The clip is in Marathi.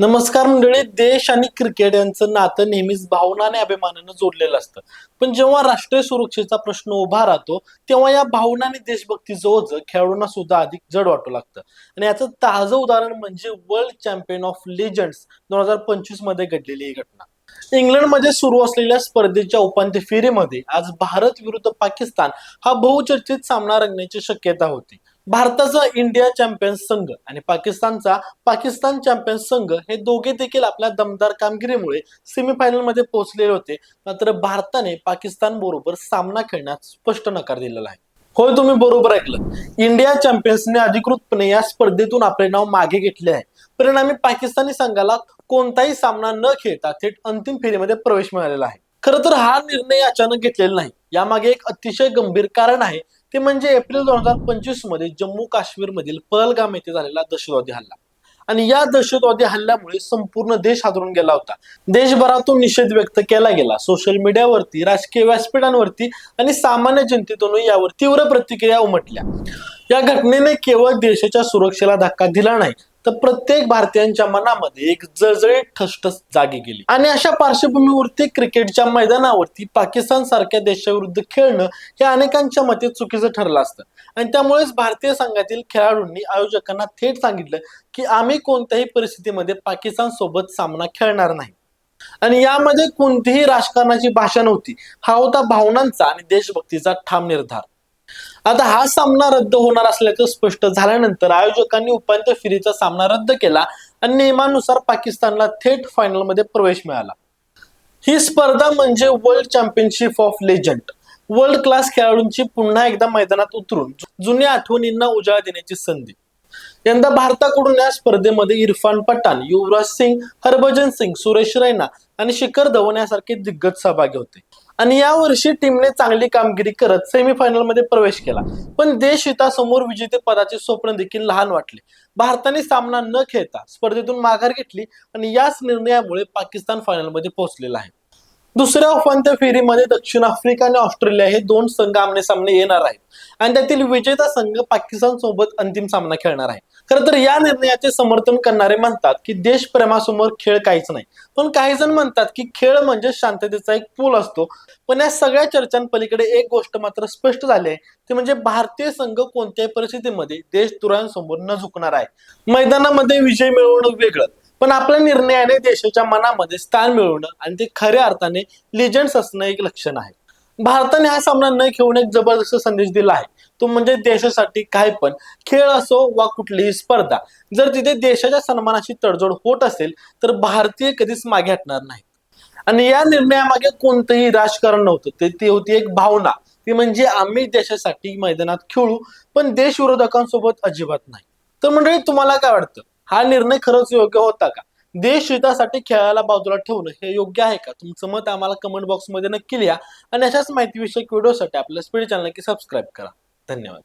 नमस्कार मंडळी देश आणि क्रिकेट यांचं नातं नेहमीच भावना आणि अभिमानानं जोडलेलं असतं. पण जेव्हा राष्ट्रीय सुरक्षेचा प्रश्न उभा राहतो तेव्हा या भावना आणि देशभक्तीचं ओझं खेळाडूंना सुद्धा अधिक जड वाटू लागतं. आणि याचं ताजं उदाहरण म्हणजे वर्ल्ड चॅम्पियन ऑफ लेजंड्स दोन हजार पंचवीसमध्ये घडलेली ही घटना. इंग्लंडमध्ये सुरू असलेल्या स्पर्धेच्या उपांत्य फेरीमध्ये आज भारत विरुद्ध पाकिस्तान हा बहुचर्चित सामना रंगण्याची शक्यता होती. भारताचा इंडिया चॅम्पियन्स संघ आणि पाकिस्तानचा पाकिस्तान चॅम्पियन्स संघ हे दोघे देखील आपल्या दमदार कामगिरीमुळे सेमीफायनलमध्ये पोहोचलेले होते. मात्र भारताने पाकिस्तान बरोबर सामना खेळण्यास स्पष्ट नकार दिलेला आहे. होय तुम्ही बरोबर ऐकलं. इंडिया चॅम्पियन्सने अधिकृतपणे या स्पर्धेतून आपले नाव मागे घेतले आहे. परिणामी पाकिस्तानी संघाला कोणताही सामना न खेळता थेट अंतिम फेरीमध्ये प्रवेश मिळालेला आहे. खरं तर हा निर्णय अचानक घेतलेला नाही. यामागे एक अतिशय गंभीर कारण आहे. ते म्हणजे एप्रिल दोन हजार पंचवीसमध्ये जम्मू काश्मीर मधील पहलगाम येथे झालेला दहशतवादी हल्ला. आणि या दहशतवादी हल्ल्यामुळे संपूर्ण देश हादरून गेला होता. देशभरातून निषेध व्यक्त केला गेला. सोशल मीडियावरती राजकीय व्यासपीठांवरती आणि सामान्य जनतेतून यावर तीव्र प्रतिक्रिया उमटल्या. या घटनेने केवळ देशाच्या सुरक्षेला धक्का दिला नाही तर प्रत्येक भारतीयांच्या मनामध्ये एक जळजळीत ठसठस जागी गेली. आणि अशा पार्श्वभूमीवरती क्रिकेटच्या मैदानावरती पाकिस्तान सारख्या देशाविरुद्ध खेळणं हे अनेकांच्या मते चुकीचं ठरलं असतं. आणि त्यामुळेच भारतीय संघातील खेळाडूंनी आयोजकांना थेट सांगितलं की आम्ही कोणत्याही परिस्थितीमध्ये पाकिस्तान सोबत सामना खेळणार नाही. आणि यामध्ये कोणतीही राजकारणाची भाषा नव्हती. हा होता भावनांचा आणि देशभक्तीचा ठाम निर्धार. आता हा सामना रद्द होणार असल्याचं स्पष्ट झाल्यानंतर आयोजकांनी उपांत्य फेरीचा सामना रद्द केला आणि नियमानुसार पाकिस्तानला थेट फायनलमध्ये प्रवेश मिळाला. ही स्पर्धा म्हणजे world championship of legend world class खेळाडूंची पुन्हा एकदा मैदानात उतरून जुन्या आठवणींना उजाळा देण्याची संधी. यंदा भारताकडून या स्पर्धेमध्ये इरफान पठाण युवराज सिंग हरभजन सिंग सुरेश रैना आणि शिखर धवन यासारखे दिग्गज सहभागी होते. आणि या वर्षी टीमने चांगली कामगिरी करत सेमीफायनलमध्ये प्रवेश केला. पण देश हितासमोर विजेतेपदाचे स्वप्न देखील लहान वाटले. भारताने सामना न खेळता स्पर्धेतून माघार घेतली आणि याच निर्णयामुळे पाकिस्तान फायनलमध्ये पोहोचलेला आहे. दुसऱ्या उपांत्य फेरीमध्ये दक्षिण आफ्रिका आणि ऑस्ट्रेलिया हे दोन संघ आमने सामने येणार आहेत. आणि त्यातील विजेता संघ पाकिस्तान सोबत अंतिम सामना खेळणार आहे. खरं तर या निर्णयाचे समर्थन करणारे म्हणतात की देशप्रेमासमोर खेळ काहीच नाही. पण काही जण म्हणतात की खेळ म्हणजे शांततेचा एक पूल असतो. पण या सगळ्या चर्चांपलीकडे एक गोष्ट मात्र स्पष्ट झाली आहे. ती म्हणजे भारतीय संघ कोणत्याही परिस्थितीमध्ये देश दुरांसमोर न झुकणार आहे. मैदानामध्ये विजय मिळवणं वेगळं. पण आपल्या निर्णयाने देशाच्या मनामध्ये स्थान मिळवणं आणि ते खऱ्या अर्थाने लिजंड्स असणं एक लक्षण आहे. भारताने हा सामना न खेळून एक जबरदस्त संदेश दिला आहे. तो म्हणजे देशासाठी काय पण खेळ असो वा कुठलीही स्पर्धा जर तिथे देशाच्या सन्मानाची तडजोड होत असेल तर भारतीय कधीच मागे हटणार नाही आणि या निर्णयामागे कोणतंही राजकारण नव्हतं. ते ती होती एक भावना. ती म्हणजे आम्ही देशासाठी मैदानात खेळू पण देश विरोधकांसोबत अजिबात नाही. तर मंडळी तुम्हाला काय वाटतं? हा निर्णय खरंच योग्य होता का? देश हितासाठी खेळायला बाजूला ठेवणं हे योग्य आहे का? तुमचं मत आम्हाला कमेंट बॉक्समध्ये नक्की लिहा. आणि अशाच माहितीविषयक व्हिडिओसाठी आपल्या स्पीड चॅनल की सबस्क्राईब करा. धन्यवाद.